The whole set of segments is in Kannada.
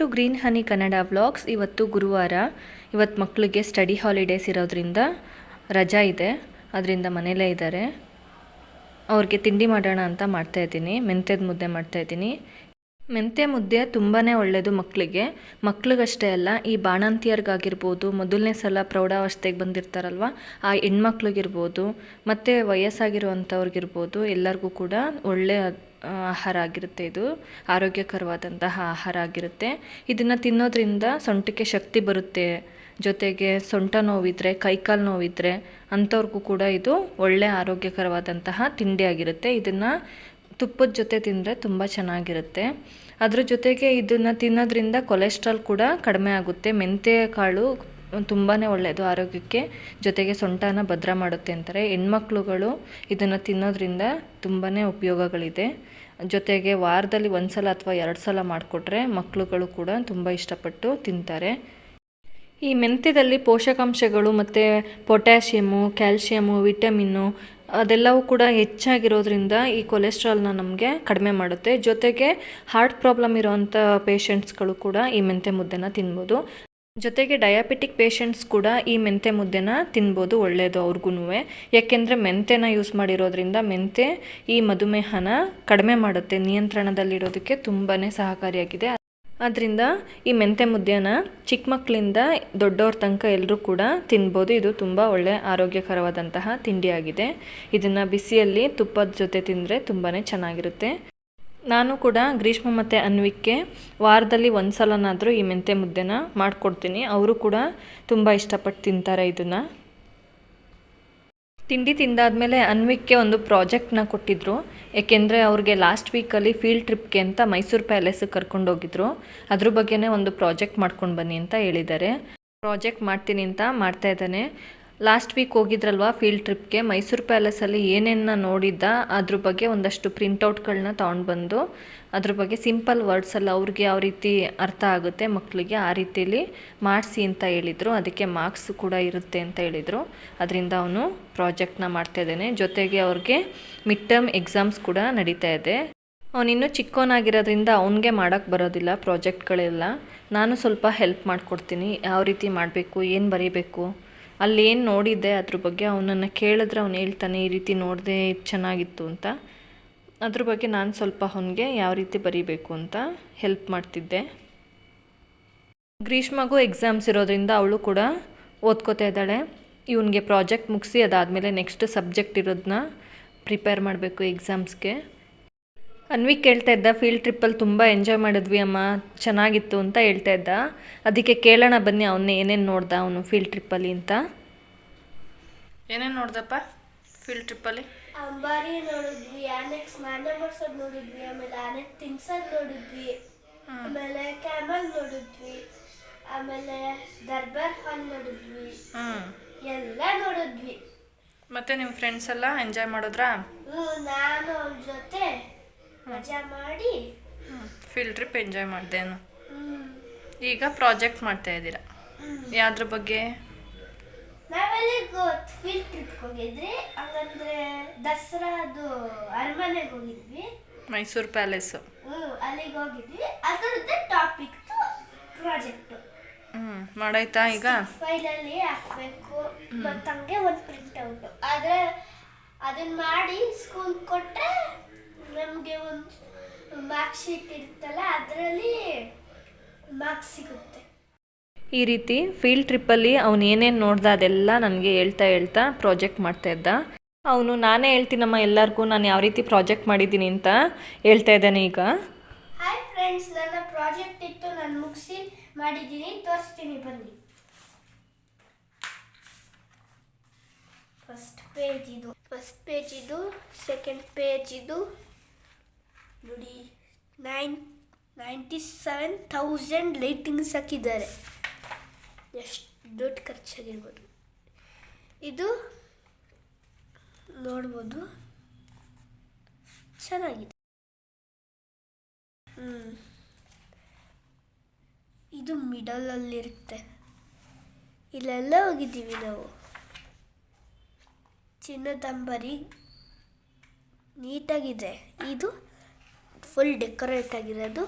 To green honey Kannada vlogs. ಇವತ್ತು ಗುರುವಾರ ಇವತ್ತು ಮಕ್ಕಳಿಗೆ ಸ್ಟಡಿ ಹಾಲಿಡೇಸ್ ಇರೋದ್ರಿಂದ ರಜಾ ಇದೆ. ಅದರಿಂದ ಮನೇಲೇ ಇದ್ದಾರೆ. ಅವ್ರಿಗೆ ತಿಂಡಿ ಮಾಡೋಣ ಅಂತ ಮಾಡ್ತಾಯಿದ್ದೀನಿ ಮೆಂತ್ಯದ ಮುದ್ದೆ ಮಾಡ್ತಾಯಿದ್ದೀನಿ ಮೆಂತ್ಯ ಮುದ್ದೆ ತುಂಬಾ ಒಳ್ಳೆಯದು ಮಕ್ಕಳಿಗೆ ಮಕ್ಳಿಗಷ್ಟೇ ಅಲ್ಲ, ಈ ಬಾಣಂತಿಯರ್ಗಾಗಿರ್ಬೋದು, ಮೊದಲನೇ ಸಲ ಪ್ರೌಢಾವಸ್ಥೆಗೆ ಬಂದಿರ್ತಾರಲ್ವ, ಆ ಹೆಣ್ಮಕ್ಳಿಗಿರ್ಬೋದು, ಮತ್ತು ವಯಸ್ಸಾಗಿರುವಂಥವ್ರಿಗಿರ್ಬೋದು, ಎಲ್ಲರಿಗೂ ಕೂಡ ಒಳ್ಳೆಯ ಆಹಾರ ಆಗಿರುತ್ತೆ ಇದು. ಆರೋಗ್ಯಕರವಾದಂತಹ ಆಹಾರ ಆಗಿರುತ್ತೆ. ಇದನ್ನು ತಿನ್ನೋದ್ರಿಂದ ಸೊಂಟಕ್ಕೆ ಶಕ್ತಿ ಬರುತ್ತೆ. ಜೊತೆಗೆ ಸೊಂಟ ನೋವಿದ್ರೆ, ಕೈಕಾಲು ನೋವಿದ್ರೆ ಅಂಥವ್ರಿಗೂ ಕೂಡ ಇದು ಒಳ್ಳೆಯ ಆರೋಗ್ಯಕರವಾದಂತಹ ತಿಂಡಿ ಆಗಿರುತ್ತೆ. ಇದನ್ನು ತುಪ್ಪದ ಜೊತೆ ತಿಂದರೆ ತುಂಬ ಚೆನ್ನಾಗಿರುತ್ತೆ. ಅದ್ರ ಜೊತೆಗೆ ಇದನ್ನು ತಿನ್ನೋದ್ರಿಂದ ಕೊಲೆಸ್ಟ್ರಾಲ್ ಕೂಡ ಕಡಿಮೆ ಆಗುತ್ತೆ. ಮೆಂತ್ಯ ಕಾಳು ತುಂಬಾ ಒಳ್ಳೆಯದು ಆರೋಗ್ಯಕ್ಕೆ. ಜೊತೆಗೆ ಸೊಂಟನ ಭದ್ರ ಮಾಡುತ್ತೆ ಅಂತಾರೆ. ಹೆಣ್ಮಕ್ಳುಗಳು ಇದನ್ನು ತಿನ್ನೋದ್ರಿಂದ ತುಂಬಾ ಉಪಯೋಗಗಳಿದೆ. ಜೊತೆಗೆ ವಾರದಲ್ಲಿ ಒಂದು ಸಲ ಅಥವಾ ಎರಡು ಸಲ ಮಾಡಿಕೊಟ್ರೆ ಮಕ್ಕಳುಗಳು ಕೂಡ ತುಂಬ ಇಷ್ಟಪಟ್ಟು ತಿಂತಾರೆ. ಈ ಮೆಂತ್ಯದಲ್ಲಿ ಪೋಷಕಾಂಶಗಳು ಮತ್ತು ಪೊಟ್ಯಾಷಿಯಮು, ಕ್ಯಾಲ್ಶಿಯಮು, ವಿಟಮಿನ್ನು ಅದೆಲ್ಲವೂ ಕೂಡ ಹೆಚ್ಚಾಗಿರೋದ್ರಿಂದ ಈ ಕೊಲೆಸ್ಟ್ರಾಲ್ನ ನಮಗೆ ಕಡಿಮೆ ಮಾಡುತ್ತೆ. ಜೊತೆಗೆ ಹಾರ್ಟ್ ಪ್ರಾಬ್ಲಮ್ ಇರೋವಂಥ ಪೇಷಂಟ್ಸ್ಗಳು ಕೂಡ ಈ ಮೆಂತ್ಯ ಮುದ್ದೆನ ತಿನ್ಬೋದು. ಜೊತೆಗೆ ಡಯಾಬಿಟಿಕ್ ಪೇಷಂಟ್ಸ್ ಕೂಡ ಈ ಮೆಂತೆ ಮುದ್ದೆನ ತಿನ್ಬೋದು ಒಳ್ಳೆಯದು ಅವ್ರಿಗೂ ಯಾಕೆಂದರೆ ಮೆಂತೆನ ಯೂಸ್ ಮಾಡಿರೋದ್ರಿಂದ ಮೆಂತೆ ಈ ಮಧುಮೇಹನ ಕಡಿಮೆ ಮಾಡುತ್ತೆ, ನಿಯಂತ್ರಣದಲ್ಲಿರೋದಕ್ಕೆ ತುಂಬಾ ಸಹಕಾರಿಯಾಗಿದೆ. ಆದ್ದರಿಂದ ಈ ಮೆಂತೆ ಮುದ್ದೆನ ಚಿಕ್ಕ ಮಕ್ಕಳಿಂದ ದೊಡ್ಡವ್ರ ತನಕ ಎಲ್ಲರೂ ಕೂಡ ತಿನ್ಬೋದು. ಇದು ತುಂಬ ಒಳ್ಳೆ ಆರೋಗ್ಯಕರವಾದಂತಹ ತಿಂಡಿಯಾಗಿದೆ. ಇದನ್ನು ಬಿಸಿಯಲ್ಲಿ ತುಪ್ಪದ ಜೊತೆ ತಿಂದರೆ ತುಂಬಾ ಚೆನ್ನಾಗಿರುತ್ತೆ. ನಾನು ಕೂಡ ಗ್ರೀಷ್ಮ ಮತ್ತು ಅನ್ವಿಕ್ಕೆ ವಾರದಲ್ಲಿ ಒಂದು ಸಲನಾದರೂ ಈ ಮೆಂತೆ ಮುದ್ದೆನ ಮಾಡಿಕೊಡ್ತೀನಿ. ಅವರು ಕೂಡ ತುಂಬ ಇಷ್ಟಪಟ್ಟು ತಿಂತಾರೆ ಇದನ್ನು. ತಿಂಡಿ ತಿಂದಾದ್ಮೇಲೆ ಅನ್ವಿಕ್ಗೆ ಒಂದು ಪ್ರಾಜೆಕ್ಟ್ನ ಕೊಟ್ಟಿದ್ರು. ಏಕೆಂದರೆ ಅವ್ರಿಗೆ ಲಾಸ್ಟ್ ವೀಕಲ್ಲಿ ಫೀಲ್ಡ್ ಟ್ರಿಪ್ಗೆ ಅಂತ ಮೈಸೂರು ಪ್ಯಾಲೇಸಿಗೆ ಕರ್ಕೊಂಡೋಗಿದ್ರು ಅದ್ರ ಬಗ್ಗೆನೇ ಒಂದು ಪ್ರಾಜೆಕ್ಟ್ ಮಾಡ್ಕೊಂಡು ಬನ್ನಿ ಅಂತ ಹೇಳಿದ್ದಾರೆ. ಪ್ರಾಜೆಕ್ಟ್ ಮಾಡ್ತೀನಿ ಅಂತ ಮಾಡ್ತಾ ಇದ್ದಾನೆ. ಲಾಸ್ಟ್ ವೀಕ್ ಹೋಗಿದ್ರಲ್ವಾ ಫೀಲ್ಡ್ ಟ್ರಿಪ್ಗೆ ಮೈಸೂರು ಪ್ಯಾಲೇಸಲ್ಲಿ ಏನೇನ ನೋಡಿದ್ದ? ಅದ್ರ ಬಗ್ಗೆ ಒಂದಷ್ಟು ಪ್ರಿಂಟೌಟ್ಗಳನ್ನ ತೊಗೊಂಡು ಬಂದು, ಅದ್ರ ಬಗ್ಗೆ ಸಿಂಪಲ್ ವರ್ಡ್ಸಲ್ಲಿ ಅವ್ರಿಗೆ ಯಾವ ರೀತಿ ಅರ್ಥ ಆಗುತ್ತೆ ಮಕ್ಕಳಿಗೆ ಆ ರೀತಿಯಲ್ಲಿ ಮಾಡಿಸಿ ಅಂತ ಹೇಳಿದರು. ಅದಕ್ಕೆ ಮಾರ್ಕ್ಸ್ ಕೂಡ ಇರುತ್ತೆ ಅಂತ ಹೇಳಿದರು. ಅದರಿಂದ ಅವನು ಪ್ರಾಜೆಕ್ಟ್ನ ಮಾಡ್ತಾ ಇದ್ದಾನೆ. ಜೊತೆಗೆ ಅವ್ರಿಗೆ ಮಿಡ್ ಟರ್ಮ್ ಎಕ್ಸಾಮ್ಸ್ ಕೂಡ ನಡೀತಾ ಇದೆ. ಅವನಿನ್ನೂ ಚಿಕ್ಕವನಾಗಿರೋದ್ರಿಂದ ಅವನಿಗೆ ಮಾಡೋಕ್ಕೆ ಬರೋದಿಲ್ಲ ಪ್ರಾಜೆಕ್ಟ್ಗಳೆಲ್ಲ ನಾನು ಸ್ವಲ್ಪ ಹೆಲ್ಪ್ ಮಾಡಿಕೊಡ್ತೀನಿ. ಯಾವ ರೀತಿ ಮಾಡಬೇಕು? ಏನು ಬರೀಬೇಕು? ಅಲ್ಲಿ ಏನು ನೋಡಿದ್ದೆ ಅದ್ರ ಬಗ್ಗೆ, ಅವನನ್ನು ಕೇಳಿದ್ರೆ ಅವ್ನು ಹೇಳ್ತಾನೆ, ಈ ರೀತಿ ನೋಡಿದೆ ಇದು ಚೆನ್ನಾಗಿತ್ತು ಅಂತ. ಅದ್ರ ಬಗ್ಗೆ ನಾನು ಸ್ವಲ್ಪ ಅವನಿಗೆ ಯಾವ ರೀತಿ ಬರೀಬೇಕು ಅಂತ ಹೆಲ್ಪ್ ಮಾಡ್ತಿದ್ದೆ. ಗ್ರೀಷ್ಮಗೂ ಎಕ್ಸಾಮ್ಸ್ ಇರೋದ್ರಿಂದ ಅವಳು ಕೂಡ ಓದ್ಕೋತಾ ಇದ್ದಾಳೆ. ಇವನಿಗೆ ಪ್ರಾಜೆಕ್ಟ್ ಮುಗಿಸಿ ಅದಾದಮೇಲೆ ನೆಕ್ಸ್ಟ್ ಸಬ್ಜೆಕ್ಟ್ ಇರೋದನ್ನ ಪ್ರಿಪೇರ್ ಮಾಡಬೇಕು ಎಕ್ಸಾಮ್ಸ್ಗೆ ಅನ್ವಿಕ್ ಕೇಳ್ತಾ ಇದ್ದ ಫೀಲ್ಡ್ ಟ್ರಿಪ್ಪಲ್ಲಿ ತುಂಬ ಎಂಜಾಯ್ ಮಾಡಿದ್ವಿ ಅಮ್ಮ ಚೆನ್ನಾಗಿತ್ತು ಅಂತ ಹೇಳ್ತಾ ಇದ್ದ. ಅದಕ್ಕೆ ಕೇಳೋಣ ಬನ್ನಿ ಅವನ್ನೇ ಏನೇನು ನೋಡ್ದ ಅವನು ಫೀಲ್ಡ್ ಟ್ರಿಪ್ಪಲ್ಲಿ ಅಂತ. ಏನೇನು ನೋಡ್ದಪ್ಪ ಫೀಲ್ಡ್ ಟ್ರಿಪ್ಪಲ್ಲಿ ಅಂಬಾರಿ ನೋಡಿದ್ವಿ ಮಾಡ್ಸೋದ್ ನೋಡಿದ್ವಿ ಆಮೇಲೆ ಆನೆ ತಿನ್ಸೋದ್ ನೋಡಿದ್ವಿ ಆಮೇಲೆ ಕ್ಯಾಮಲ್ ನೋಡಿದ್ವಿ ಆಮೇಲೆ ದರ್ಬಾರ್ ಹಾಲ್ ನೋಡಿದ್ವಿ ಎಲ್ಲ ನೋಡಿದ್ವಿ. ಮತ್ತೆ ನಿಮ್ಮ ಫ್ರೆಂಡ್ಸ್ ಎಲ್ಲ ಎಂಜಾಯ್ ಮಾಡಿದ್ರಾ? ನಾನು ಅವ್ರ ಜೊತೆ ಮಜಾ ಮಾಡಿ. ಫೀಲ್ಡ್ ಟ್ರಿಪ್ ಎಂಜಾಯ್ ಮಾಡಿದೆ ಹ್ಮ್, ಈಗ ಪ್ರಾಜೆಕ್ಟ್ ಮಾಡ್ತಾ ಇದ್ದೀರಾ? ಯಾವ್ದ್ರ ಬಗ್ಗೆ? ನಾವೆಲ್ಲಿ ಫೀಲ್ಡ್ ಟ್ರಿಪ್ ಹೋಗಿದ್ರಿ ಹಂಗಂದ್ರೆ ದಸರಾದು ಅರಮನೆಗೆ ಹೋಗಿದ್ವಿ. ಮೈಸೂರು ಪ್ಯಾಲೇಸು. ಹ್ಮ್ ಅಲ್ಲಿಗೆ ಹೋಗಿದ್ವಿ. ಅದರದ್ದೇ ಟಾಪಿಕ್ ಪ್ರಾಜೆಕ್ಟ್. ಹ್ಞೂ ಮಾಡಾಯ್ತಾ ಈಗ? ಫೈಲಲ್ಲಿ ಹಾಕ್ಬೇಕು. ಮತ್ತೆ ಹಂಗೆ ಒಂದು ಪ್ರಿಂಟ್ ಔಟ್. ಆದರೆ ಅದನ್ನ ಮಾಡಿ ಸ್ಕೂಲ್ ಕೊಟ್ಟರೆ ನಮಗೆ ಒಂದು ಮಾರ್ಕ್ ಶೀಟ್ ಇರುತ್ತಲ್ಲ ಅದರಲ್ಲಿ ಮಾರ್ಕ್ಸ್ ಸಿಗುತ್ತೆ. ಈ ರೀತಿ ಫೀಲ್ಡ್ ಟ್ರಿಪ್ಪಲ್ಲಿ ಅವನು ಏನೇನು ನೋಡ್ದ ಅದೆಲ್ಲ ನನಗೆ ಹೇಳ್ತಾ ಹೇಳ್ತಾ ಪ್ರಾಜೆಕ್ಟ್ ಮಾಡ್ತಾ ಇದ್ದ. ಅವನು ನಾನೇ ಹೇಳ್ತೀನಮ್ಮ ಎಲ್ಲರಿಗೂ ನಾನು ಯಾವ ರೀತಿ ಪ್ರಾಜೆಕ್ಟ್ ಮಾಡಿದ್ದೀನಿ ಅಂತ ಹೇಳ್ತಾ ಇದ್ದಾನೆ ಈಗ. ಹಾಯ್ ಫ್ರೆಂಡ್ಸ್ ನನ್ನ ಪ್ರಾಜೆಕ್ಟ್ ಇತ್ತು ನಾನು ಮುಗಿಸಿ ಮಾಡಿದ್ದೀನಿ ತೋರಿಸ್ತೀನಿ ಬನ್ನಿ. ಫಸ್ಟ್ ಪೇಜ್ ಇದು ಫಸ್ಟ್ ಪೇಜ್ ಇದು ಸೆಕೆಂಡ್ ಪೇಜ್ ಇದು. ನೋಡಿ nine ninety seven thousand lightings ಹಾಕಿದ್ದಾರೆ. ಎಷ್ಟು ದುಡ್ಡು ಖರ್ಚಾಗಿರ್ಬೋದು. ಇದು ನೋಡ್ಬೋದು. ಚೆನ್ನಾಗಿದೆ. ಇದು ಮಿಡಲಲ್ಲಿರುತ್ತೆ ಇಲ್ಲೆಲ್ಲ ಹೋಗಿದ್ದೀವಿ ನಾವು. ಚಿನ್ನದಂಬರಿ ನೀಟಾಗಿದೆ. ಇದು ಫುಲ್ ಡೆಕೋರೇಟ್ ಆಗಿರೋದು.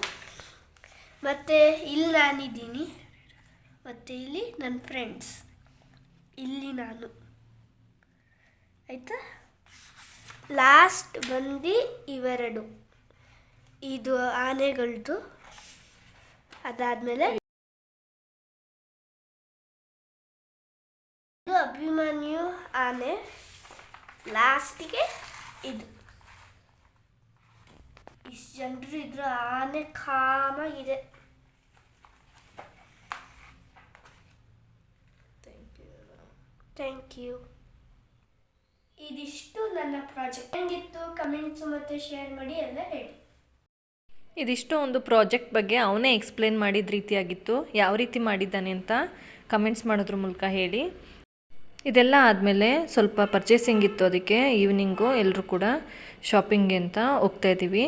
ಮತ್ತು ಇಲ್ಲಿ ನಾನಿದ್ದೀನಿ. ಮತ್ತು ಇಲ್ಲಿ ನನ್ನ ಫ್ರೆಂಡ್ಸ್. ಇಲ್ಲಿ ನಾನು. ಆಯಿತಾ? ಲಾಸ್ಟ್ ಬಂದು ಇವೆರಡು. ಇದು ಆನೆಗಳದ್ದು ಅದಾದಮೇಲೆ ಇದು ಅಭಿಮನ್ಯು ಆನೆ. ಲಾಸ್ಟಿಗೆ ಇದು. ಇಷ್ಟು ಜನರು ಇದ್ರು ಆನೆ ಕಾಮಾಗಿದೆ. ಥ್ಯಾಂಕ್ ಯು ಇದಿಷ್ಟು ನನ್ನ ಪ್ರಾಜೆಕ್ಟ್. ಹೆಂಗಿತ್ತು? ಕಮೆಂಟ್ಸು ಮತ್ತು ಶೇರ್ ಮಾಡಿ ಎಲ್ಲ ಹೇಳಿ. ಇದಿಷ್ಟು ಒಂದು ಪ್ರಾಜೆಕ್ಟ್ ಬಗ್ಗೆ ಅವನೇ ಎಕ್ಸ್ಪ್ಲೇನ್ ಮಾಡಿದ ರೀತಿಯಾಗಿತ್ತು. ಯಾವ ರೀತಿ ಮಾಡಿದ್ದಾನೆ ಅಂತ ಕಮೆಂಟ್ಸ್ ಮಾಡೋದ್ರ ಮೂಲಕ ಹೇಳಿ. ಇದೆಲ್ಲ ಆದಮೇಲೆ ಸ್ವಲ್ಪ ಪರ್ಚೇಸಿಂಗ್ ಇತ್ತು ಅದಕ್ಕೆ ಈವ್ನಿಂಗು ಎಲ್ಲರೂ ಕೂಡ ಶಾಪಿಂಗ್ ಅಂತ ಹೋಗ್ತಾ ಇದ್ದೀವಿ.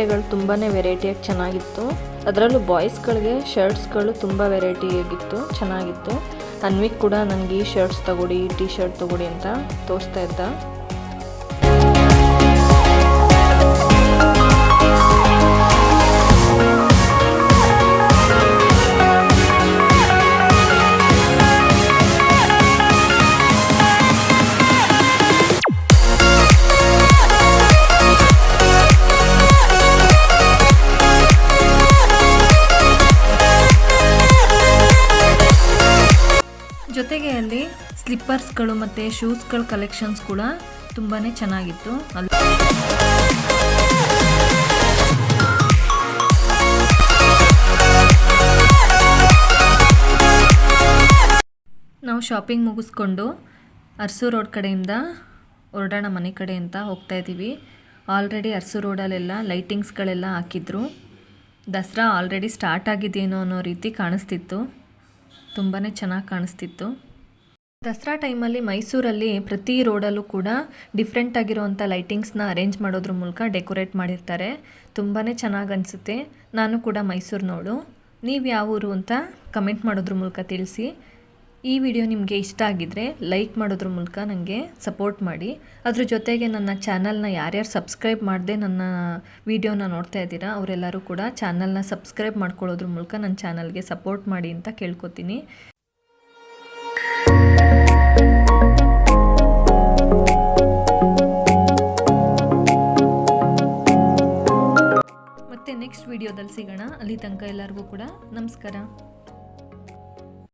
ಬಟ್ಟೆಗಳು ತುಂಬಾ ವೆರೈಟಿಯಾಗಿ ಚೆನ್ನಾಗಿತ್ತು. ಅದರಲ್ಲೂ ಬಾಯ್ಸ್ಗಳಿಗೆ ಶರ್ಟ್ಸ್ಗಳು ತುಂಬ ವೆರೈಟಿಯಾಗಿತ್ತು ಚೆನ್ನಾಗಿತ್ತು. ಅನ್ವಿಕ್ ಕೂಡ ನನಗೆ ಈ ಶರ್ಟ್ಸ್ ತಗೊಡಿ ಟಿ ಶರ್ಟ್ ತಗೊಡಿ ಅಂತ ತೋರಿಸ್ತಾ ಇದ್ದ. ಜೊತೆಗೆ ಅಲ್ಲಿ ಸ್ಲಿಪ್ಪರ್ಸ್ಗಳು ಮತ್ತು ಶೂಸ್ಗಳ ಕಲೆಕ್ಷನ್ಸ್ ಕೂಡ ತುಂಬಾ ಚೆನ್ನಾಗಿತ್ತು. ಅಲ್ಲಿ ನಾವು ಶಾಪಿಂಗ್ ಮುಗಿಸ್ಕೊಂಡು ಅರಸು ರೋಡ್ ಕಡೆಯಿಂದ ಹೊರಡೋಣ ಮನೆ ಕಡೆ ಅಂತ ಹೋಗ್ತಾ ಇದ್ದೀವಿ. ಆಲ್ರೆಡಿ ಅರಸು ರೋಡಲ್ಲೆಲ್ಲ ಲೈಟಿಂಗ್ಸ್ಗಳೆಲ್ಲ ಹಾಕಿದ್ರು. ದಸರಾ ಆಲ್ರೆಡಿ ಸ್ಟಾರ್ಟ್ ಆಗಿದೆಯೇನೋ ಅನ್ನೋ ರೀತಿ ಕಾಣಿಸ್ತಿತ್ತು. ತುಂಬಾ ಚೆನ್ನಾಗಿ ಕಾಣಿಸ್ತಿತ್ತು. ದಸರಾ ಟೈಮಲ್ಲಿ ಮೈಸೂರಲ್ಲಿ ಪ್ರತಿ ರೋಡಲ್ಲೂ ಕೂಡ ಡಿಫ್ರೆಂಟ್ ಆಗಿರೋವಂಥ ಲೈಟಿಂಗ್ಸ್ನ ಅರೇಂಜ್ ಮಾಡೋದ್ರ ಮೂಲಕ ಡೆಕೋರೇಟ್ ಮಾಡಿರ್ತಾರೆ. ತುಂಬಾ ಚೆನ್ನಾಗಿ ಅನಿಸುತ್ತೆ. ನಾನು ಕೂಡ ಮೈಸೂರು ನೋಡು ನೀವು ಯಾವ ಊರು ಅಂತ ಕಮೆಂಟ್ ಮಾಡೋದ್ರ ಮೂಲಕ ತಿಳಿಸಿ. ಈ ವಿಡಿಯೋ ನಿಮಗೆ ಇಷ್ಟ ಆಗಿದ್ದರೆ ಲೈಕ್ ಮಾಡೋದ್ರ ಮೂಲಕ ನನಗೆ ಸಪೋರ್ಟ್ ಮಾಡಿ. ಅದ್ರ ಜೊತೆಗೆ ನನ್ನ ಚಾನಲ್ನ ಯಾರ್ಯಾರು ಸಬ್ಸ್ಕ್ರೈಬ್ ಮಾಡದೆ ನನ್ನ ವಿಡಿಯೋನ ನೋಡ್ತಾ ಇದ್ದೀರಾ, ಅವರೆಲ್ಲರೂ ಕೂಡ ಚಾನಲ್ನ ಸಬ್ಸ್ಕ್ರೈಬ್ ಮಾಡ್ಕೊಳ್ಳೋದ್ರ ಮೂಲಕ ನನ್ನ ಚಾನಲ್ಗೆ ಸಪೋರ್ಟ್ ಮಾಡಿ ಅಂತ ಕೇಳ್ಕೊತೀನಿ. ಮತ್ತೆ ನೆಕ್ಸ್ಟ್ ವಿಡಿಯೋದಲ್ಲಿ ಸಿಗೋಣ. ಅಲ್ಲಿ ತನಕ ಎಲ್ಲರಿಗೂ ಕೂಡ ನಮಸ್ಕಾರ.